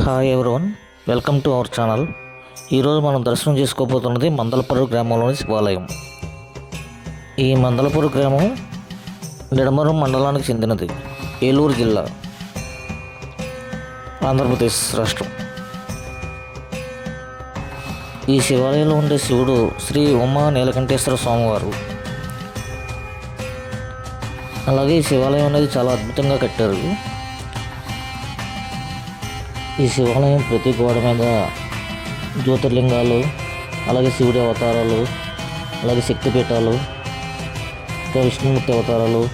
Hi everyone welcome to our channel ఈరోజు మనం దర్శనం చేసుకోబోతున్నది మందలపూర్ గ్రామంలోని శివాలయం. ఈ మందలపురు గ్రామం నిడమరం మండలానికి చెందినది ఏలూరు జిల్లా ఆంధ్రప్రదేశ్ రాష్ట్రం. ఈ శివాలయంలో ఉండే శివుడు శ్రీ ఉమా నీలకంఠేశ్వర స్వామివారు. అలాగే ఈ శివాలయం అనేది చాలా అద్భుతంగా కట్టారు. ఈ శివాలయం ప్రతి గోడ మీద జ్యోతిర్లింగాలు అలాగే శివుడి అవతారాలు అలాగే శక్తిపీఠాలు ఇంకా విష్ణుమూర్తి అవతారాలు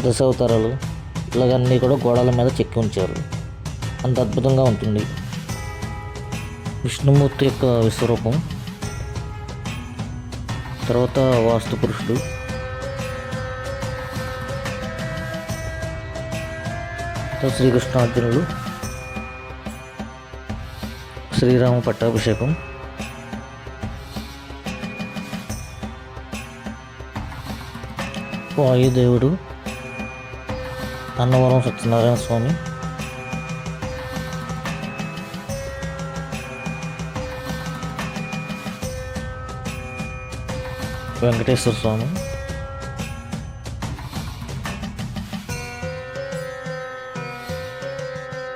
దశ అవతారాలు ఇలాగన్నీ కూడా గోడల మీద చెక్కి ఉంచారు. అంత అద్భుతంగా ఉంటుంది. విష్ణుమూర్తి యొక్క విశ్వరూపం. తర్వాత వాస్తు పురుషుడు. శ్రీకృష్ణార్జునుడు. శ్రీరామ పట్టాభిషేకం. వాయుదేవుడు అన్నవరం సత్యనారాయణ స్వామి. వెంకటేశ్వర స్వామి.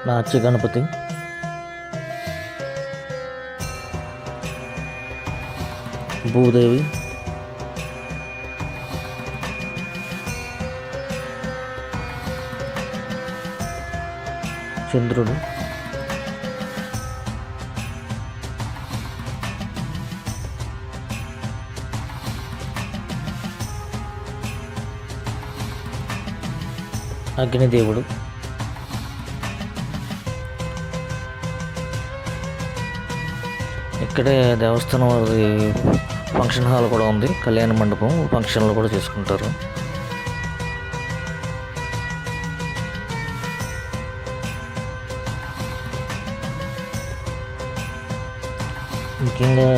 నాట్య గణపతి. భూదేవి చంద్రుడు అగ్నిదేవుడు ఇక్కడే దేవస్థానం వారి ఫంక్షన్ హాల్ కూడా ఉంది. కళ్యాణ మండపం ఫంక్షన్లు కూడా చేసుకుంటారు. ముఖ్యంగా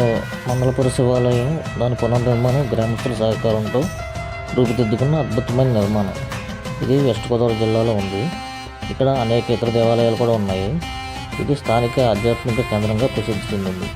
మందలపుర శివాలయం దాని పునర్నిర్మాణం గ్రామస్తుల సహకారంతో రూపుదిద్దుకున్న అద్భుతమైన నిర్మాణం. ఇది వెస్ట్ గోదావరి జిల్లాలో ఉంది. ఇక్కడ అనేక ఇతర దేవాలయాలు కూడా ఉన్నాయి. ఇది స్థానిక ఆధ్యాత్మిక కేంద్రంగా ప్రసిద్ధి చెందింది.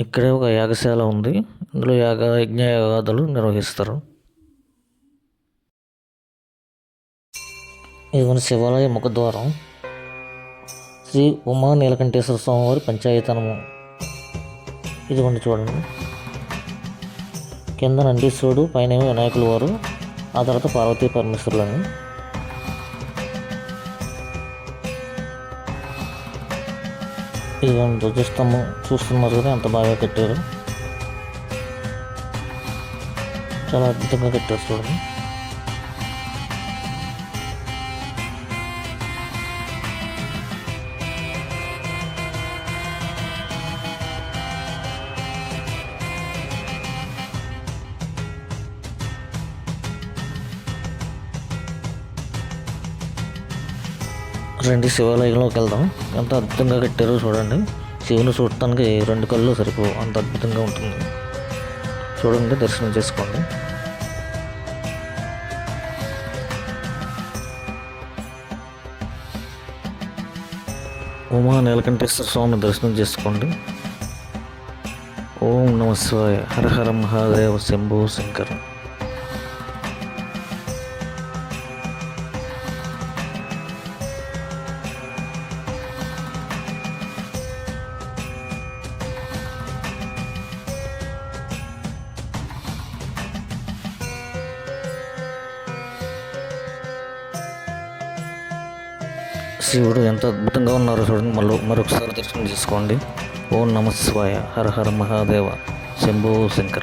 ఇక్కడే ఒక యాగశాల ఉంది. ఇందులో యాగ యజ్ఞ యాగాదులు నిర్వహిస్తారు. ఇది మన శివాలయ ముఖద్వారం. శ్రీ ఉమా నీలకంఠేశ్వర స్వామివారి పంచాయతనము. ఇదిగోండి చూడండి. కింద నందీశ్వరుడు పైన వినాయకుల వారు. ఆ తర్వాత పార్వతీ పరమేశ్వరులని. ఇదిగోండి ధ్వజస్తంభం చూస్తున్నారు కదా ఎంత బాగా కట్టారు. చాలా అద్భుతంగా కట్టారు చూడండి. రండి శివాలయంలోకి వెళ్దాం. ఎంత అద్భుతంగా కట్టారో చూడండి. శివుని చూడటానికి రెండు కళ్ళు సరిపో అంత అద్భుతంగా ఉంటుంది. చూడండి దర్శనం చేసుకోండి. ఉమా నీలకంఠేశ్వర స్వామి దర్శనం చేసుకోండి. ఓం నమ శివాయ. హర హర మహాదేవ శంభో శంకరం. శివుడు ఎంత అద్భుతంగా ఉన్నారో చూడండి. మళ్ళీ మరొకసారి దర్శనం చేసుకోండి. ఓం నమ శివాయ. హర హర మహాదేవ. శంభో శంకర.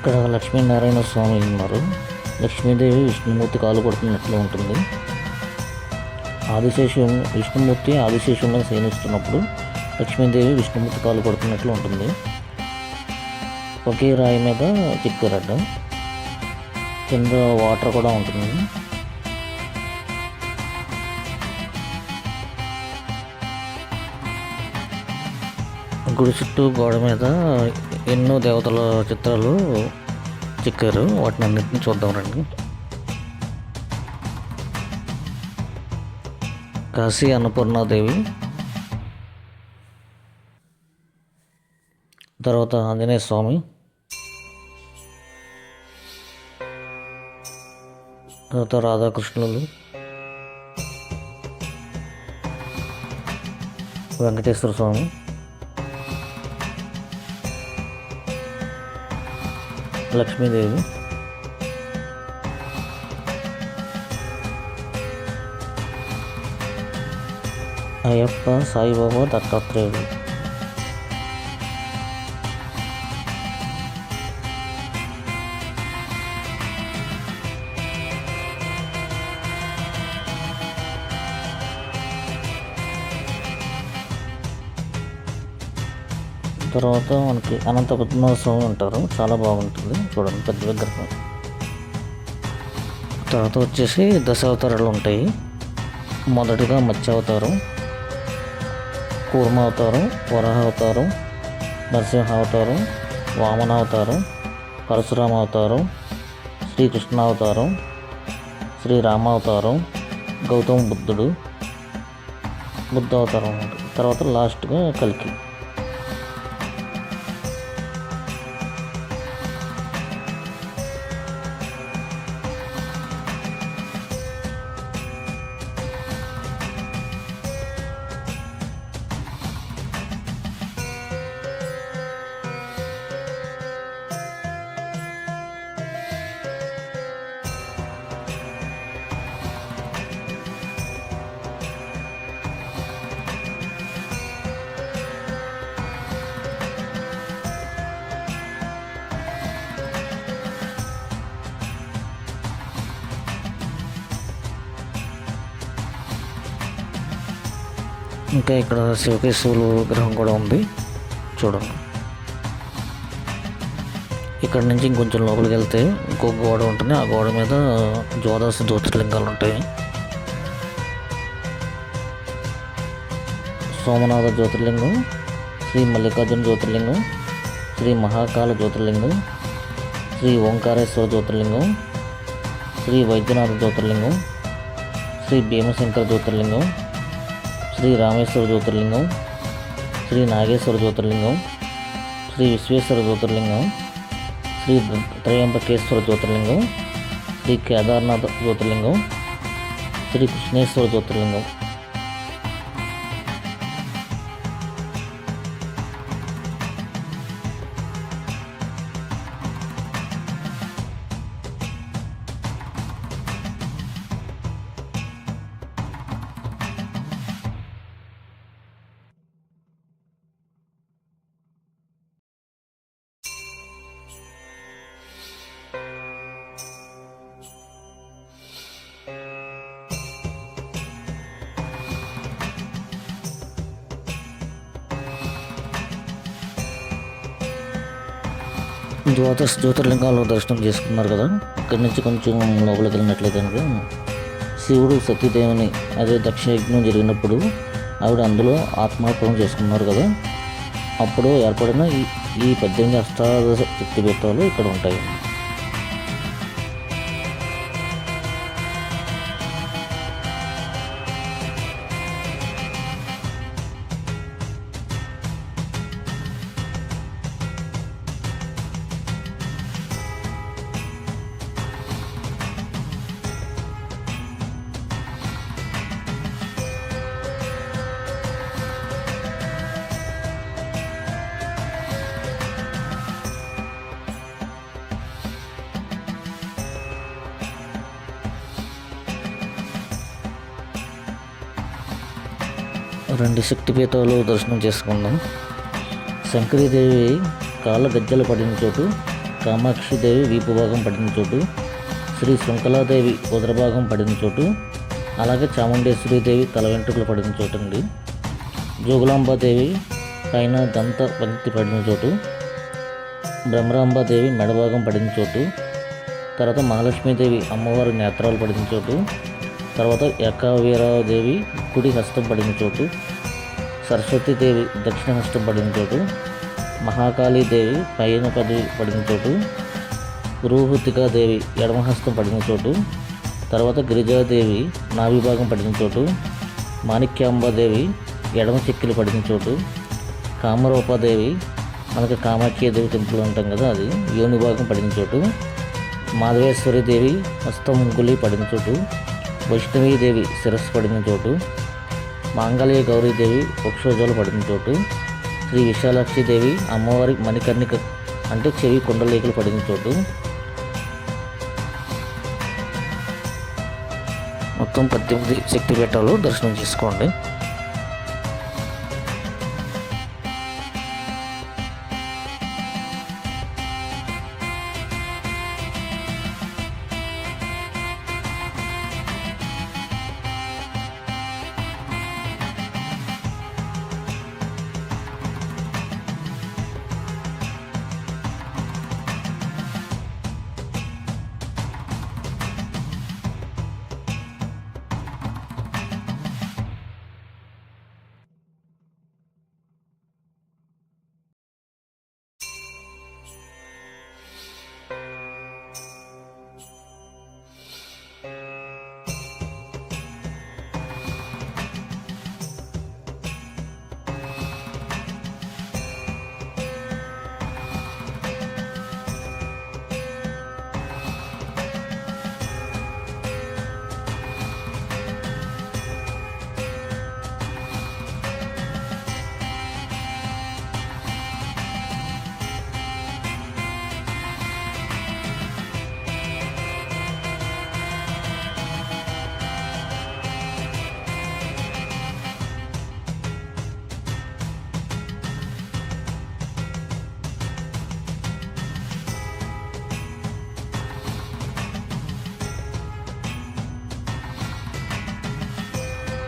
ఇక్కడ లక్ష్మీనారాయణ స్వామి ఉన్నారు. లక్ష్మీదేవి విష్ణుమూర్తి కాలు కొడుతున్నట్లు ఉంటుంది. ఆదిశేషం విష్ణుమూర్తి ఆదిశేషంలో సేనిస్తున్నప్పుడు లక్ష్మీదేవి విష్ణుమూర్తి కాలు కొడుతున్నట్లు ఉంటుంది. ఒకే రాయి మీద చిక్కారట కింద వాటర్ కూడా ఉంటుంది. గుడి చుట్టూ గోడ మీద ఎన్నో దేవతల చిత్రాలు చిక్కారు. వాటిని అన్నింటినీ చూద్దాం రండి. కాశీ అన్నపూర్ణాదేవి. తర్వాత ఆంజనేయ స్వామి. తర్వాత రాధాకృష్ణులు. వెంకటేశ్వర స్వామి. లక్ష్మీదేవి. అయ్యప్ప సాయిబాబా దత్తాత్రేయుడు తర్వాత మనకి అనంత పద్మనాభ స్వామి ఉంటారు చాలా బాగుంటుంది. చూడండి పెద్ద విగ్రహం తర్వాత వచ్చేసి దశావతారాలు ఉంటాయి. మొదటిగా మత్స్యావతారం కూర్మావతారం అవతారం నరసింహావతారం అవతారం నరసింహ అవతారం వామన అవతారం పరశురామ అవతారం శ్రీకృష్ణ అవతారం అవతారం గౌతమ బుద్ధుడు బుద్ధ అవతారం తర్వాత లాస్ట్గా కలికి. ఇంకా ఇక్కడ శివకేశవులు విగ్రహం కూడా ఉంది. చూడండి. ఇక్కడ నుంచి ఇంకొంచెం లోపలికి వెళ్తే ఇంకో గోడ ఉంటుంది. ఆ గోడ మీద ద్వాదశ జ్యోతిర్లింగాలు ఉంటాయి. సోమనాథ జ్యోతిర్లింగం శ్రీ మల్లికార్జున జ్యోతిర్లింగం శ్రీ మహాకాల జ్యోతిర్లింగం శ్రీ ఓంకారేశ్వర జ్యోతిర్లింగం శ్రీ వైద్యనాథ జ్యోతిర్లింగం శ్రీ భీమశంకర జ్యోతిర్లింగం శ్రీ రామేశ్వర జ్యోతిర్లింగం శ్రీ నాగేశ్వర జ్యోతిర్లింగం శ్రీ విశ్వేశ్వర జ్యోతిర్లింగం శ్రీ త్రయంబకేశ్వర జ్యోతిర్లింగం శ్రీ కేదార్నాథ్ జ్యోతిర్లింగం శ్రీ కృష్ణేశ్వర జ్యోతిర్లింగం. అయితే జ్యోతిర్లింగాలు దర్శనం చేసుకున్నారు కదా. ఇక్కడి నుంచి కొంచెం లోపలికి వెళ్ళినట్లయితే కనుక శివుడు సతీదేవిని అదే దక్ష యజ్ఞం జరిగినప్పుడు ఆవిడ అందులో ఆత్మార్పణం చేసుకున్నారు కదా. అప్పుడు ఏర్పడిన ఈ ఈ పద్దెనిమిది అష్టాదశ శక్తిపీఠాలు ఇక్కడ ఉంటాయి. రెండు శక్తిపీఠాలు దర్శనం చేసుకుందాం శంకరీదేవి కాళ్ళ గజ్జలు పడిన చోటు కామాక్షిదేవి వీపు భాగం పడిన చోటు శ్రీ శృంఖలాదేవి ఉదర భాగం పడిన చోటు అలాగే చాముండేశ్వరీదేవి తల వెంట్రుకలు పడిన చోటు అండి. జోగులాంబాదేవి పైన దంత పంక్తి పడిన చోటు బ్రహ్మరాంబాదేవి మెడభాగం పడిన చోటు తర్వాత మహాలక్ష్మీదేవి అమ్మవారి నేత్రాలు పడిన చోటు తర్వాత ఏకావీరాదేవి కుడి హస్తం పడిన చోటు సరస్వతీదేవి దక్షిణ హస్తం పడిన చోటు మహాకాళీదేవి పైన పదవి పడిన చోటు రూహుతికాదేవి ఎడమ హస్తం పడిన చోటు తర్వాత గిరిజాదేవి నాభిభాగం పడిన చోటు మాణిక్యాంబాదేవి ఎడమ చెక్కిలు పడిన చోటు కామరూపాదేవి మనకి కామాఖ్యదేవి టెంపుల్ అంటాం కదా అది యోని భాగం పడిన చోటు మాధవేశ్వరి దేవి హస్తం ముంగులి పడిన చోటు వైష్ణవీదేవి శిరస్సు పడిన చోటు మాంగళ్య గౌరీదేవి వృక్షోజాలు పడిన చోటు శ్రీ విశాలాక్షిదేవి అమ్మవారి మణికర్ణిక అంటే చెవి కుండలీకలు పడిన చోటు. మొత్తం పద్దెనిమిది శక్తిపీఠాలు దర్శనం చేసుకోండి.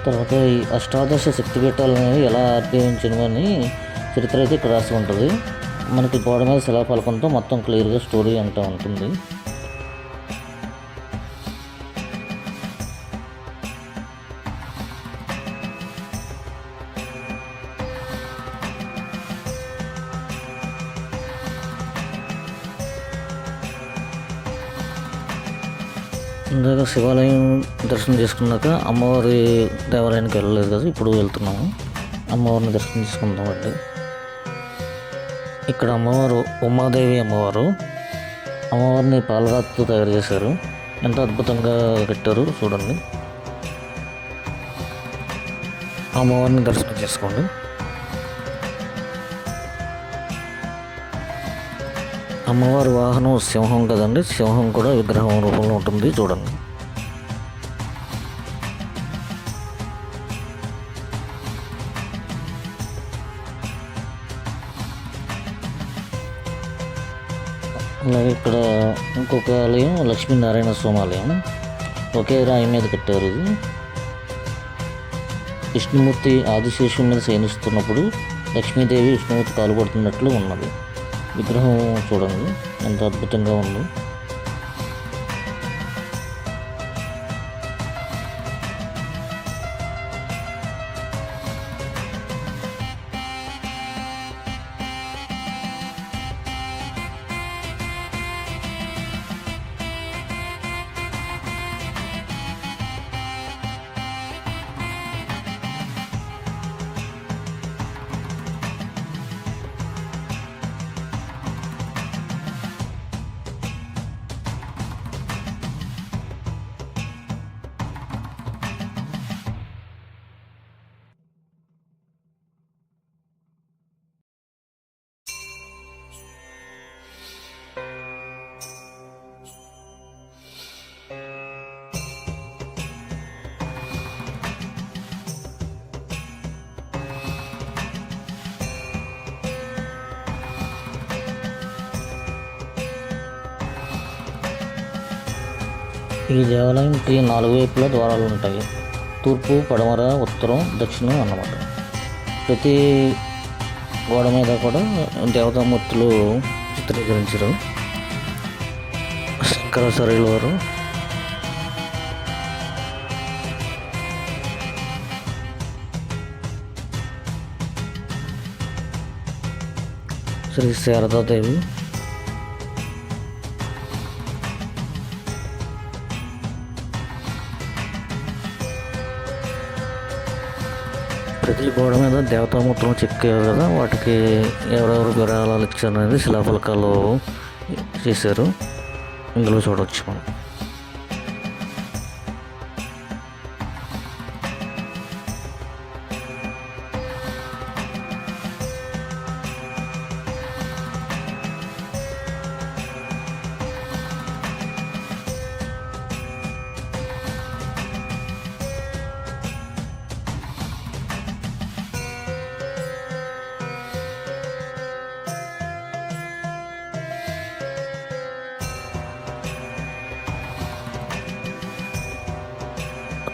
తర్వాత ఈ అష్టాదశ శక్తిపీఠాలు అనేవి ఎలా అని చరిత్ర అయితే ఇక్కడ రాసి ఉంటుంది. మనకి గోడ మీద శిలాఫలకంతో మొత్తం క్లియర్గా స్టోరీ అంటూ ఉంటుంది. శివాలయం దర్శనం చేసుకున్నాక అమ్మవారి దేవాలయానికి వెళ్ళలేదు కదా ఇప్పుడు వెళ్తున్నాము. అమ్మవారిని దర్శనం చేసుకుందాం అండి. ఇక్కడ అమ్మవారు ఉమాదేవి అమ్మవారు అమ్మవారిని పాలరాతితో తయారు చేశారు. ఎంత అద్భుతంగా కట్టారు చూడండి. అమ్మవారిని దర్శనం చేసుకోండి. అమ్మవారి వాహనం సింహం కదండి సింహం కూడా విగ్రహం రూపంలో ఉంటుంది చూడండి. అలాగే ఇక్కడ ఇంకొక ఆలయం లక్ష్మీనారాయణ స్వామి ఆలయం. ఒకే రాయి మీద కట్టారు ఇది. విష్ణుమూర్తి ఆదిశేషం మీద శయనిస్తున్నప్పుడు లక్ష్మీదేవి విష్ణుమూర్తి కాలుపడుతున్నట్లు ఉన్నది. విగ్రహం చూడండి ఎంత అద్భుతంగా ఉందో. ఈ దేవాలయంకి నాలుగు వైపులా ద్వారాలు ఉంటాయి. తూర్పు పడమర ఉత్తరం దక్షిణం అన్నమాట. ప్రతి గోడ మీద కూడా దేవతామూర్తులు చిత్రీకరించారు. శంకరాచార్యుల వారు. శ్రీ శారదాదేవి. ప్రతి గోడ మీద దేవతామూర్తులు చెక్కారు కదా వాటికి ఎవరెవరు విరాళాలు ఇచ్చారు అనేది శిలాఫలకాలు చేశారు. ఇందులో చూడవచ్చు మనం.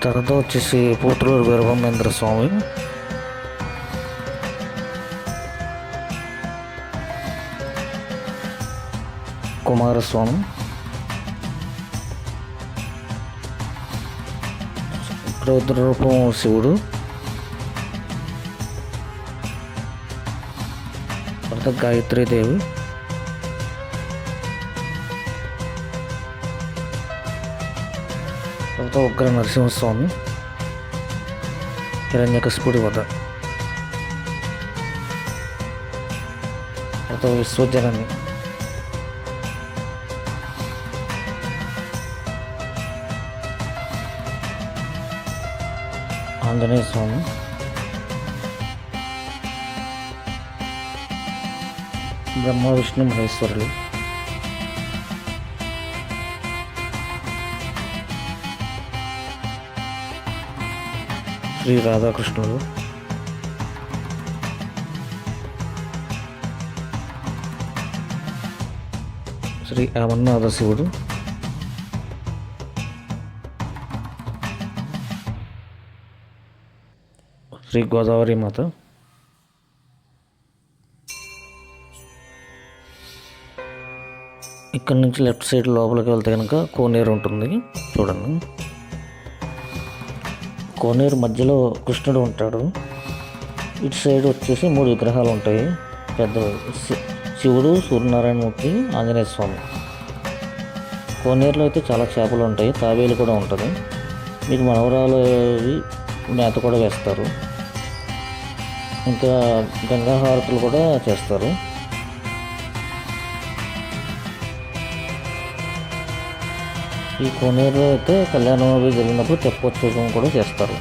తర్వాత వచ్చేసి పూతులూరు వీరబ్రహ్మేంద్ర స్వామి. కుమారస్వామి. రూపం శివుడు. తర్వాత గాయత్రీదేవి. తర్వాత ఉగ్ర నరసింహస్వామి హిరణ్యకశిపుడి వద్ద. తర్వాత విశ్వజనని. ఆంజనేయ స్వామి బ్రహ్మ విష్ణు మహేశ్వరులు. శ్రీ రాధాకృష్ణుడు. శ్రీ అమర్నాథ శివుడు. శ్రీ గోదావరి మాత. ఇక్కడ నుంచి లెఫ్ట్ సైడ్ లోపలికి వెళ్తే కనుక కోనేరు ఉంటుంది. చూడండి. కోనేరు మధ్యలో కృష్ణుడు ఉంటాడు. ఇటు సైడ్ వచ్చేసి మూడు విగ్రహాలు ఉంటాయి. పెద్ద శివుడు సూర్యనారాయణమూర్తి ఆంజనేయ స్వామి. కోనేరులో అయితే చాలా చేపలు ఉంటాయి. తాబేలు కూడా ఉంటుంది. మీకు మనవరాలు మేత కూడా వేస్తారు. ఇంకా గంగాహారతులు కూడా చేస్తారు. ఈ కోనేరులో అయితే కళ్యాణం అవి జరిగినప్పుడు తెప్పోత్సవం కూడా చేస్తారు.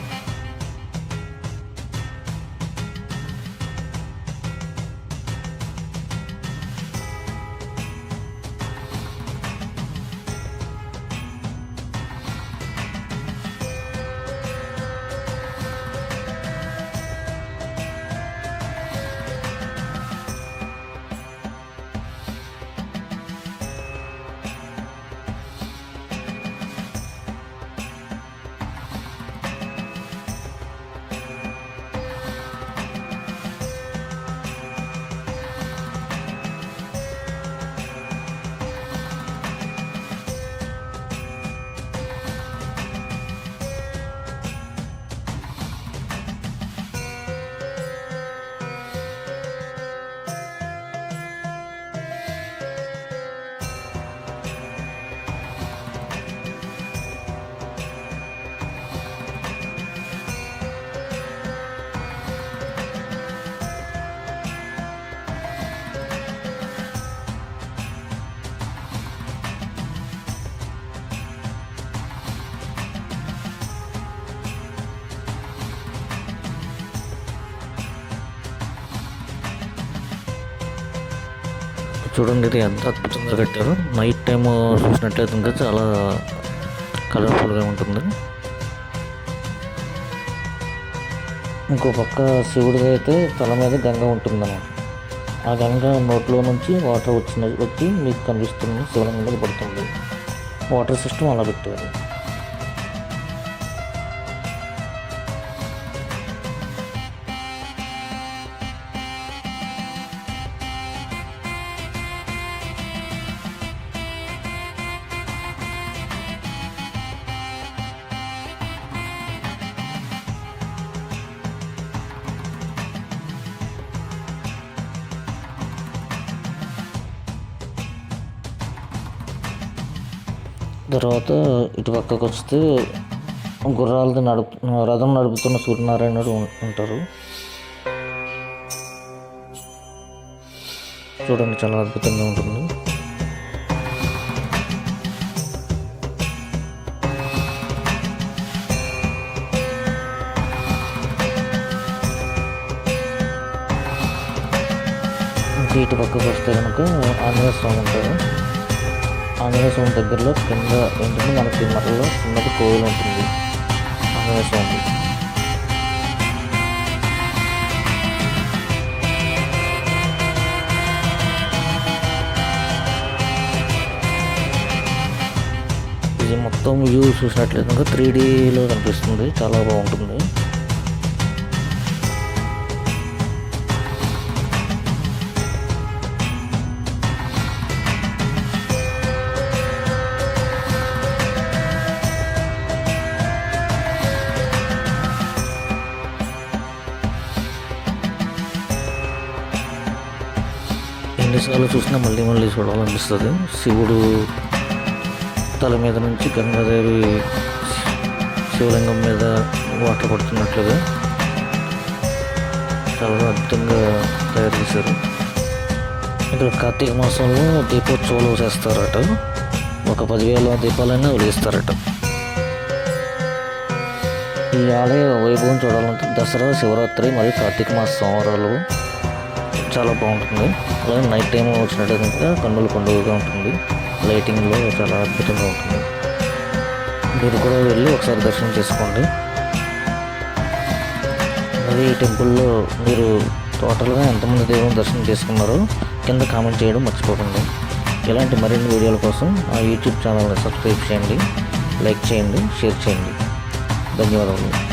చూడండి ఇది ఎంత అద్భుతంగా కట్టారు. నైట్ టైం చూసినట్టయితే ఇంకా చాలా కలర్ఫుల్గా ఉంటుంది. ఇంకో పక్క శివుడిది అయితే తల మీద గంగ ఉంటుందన్నమాట. ఆ గంగ నోట్లో నుంచి వాటర్ వచ్చిన వచ్చి మీకు కనిపిస్తుంది. శివలింగం మీద పడుతుంది. వాటర్ సిస్టమ్ అలా పెట్టారు. తర్వాత ఇటు పక్కకు వస్తే గుర్రాలది నడుపు రథం నడుపుతున్న సూర్యనారాయణుడు ఉంటారు. చూడండి చాలా అద్భుతంగా ఉంటుంది. ఇంకా ఇటు పక్కకు వస్తే కనుక ఆంజనేయ స్వామి ఉంటారు. ఆంజనేయ స్వామి దగ్గరలో కింద ఏంటంటే మనకి మరలో చిన్నది కోవిల్ ఉంటుంది. ఆంజనేయ స్వామి. ఇది మొత్తం వ్యూ చూసినట్లయితే త్రీ డీలో కనిపిస్తుంది. చాలా బాగుంటుంది. ఎన్నిసార్లు చూసినా మళ్ళీ మళ్ళీ చూడాలనిపిస్తుంది. శివుడు తల మీద నుంచి గంగాదేవి శివలింగం మీద వాటర్ పడుతున్నట్లుగా చాలా అద్భుతంగా తయారు చేశారు. ఇక్కడ కార్తీక మాసంలో దీపోత్సవాలు చేస్తారట. ఒక పదివేల దీపాలైనా వెలిగిస్తారట. ఈ ఆలయ వైభవం చూడాలంటే దసరా శివరాత్రి మరియు కార్తీక మాస సోమవారాలు చాలా బాగుంటుంది. అలాగే నైట్ టైం వచ్చినట్టయితే కన్నుల పండుగగా ఉంటుంది. లైటింగ్లో చాలా అద్భుతంగా ఉంటుంది. మీరు కూడా వెళ్ళి ఒకసారి దర్శనం చేసుకోండి. అది ఈ టెంపుల్లో మీరు టోటల్గా ఎంతమంది దేవుని దర్శనం చేసుకున్నారో కింద కామెంట్ చేయడం మర్చిపోకండి. ఇలాంటి మరిన్ని వీడియోల కోసం ఆ యూట్యూబ్ ఛానల్ని సబ్స్క్రైబ్ చేయండి లైక్ చేయండి షేర్ చేయండి. ధన్యవాదములు.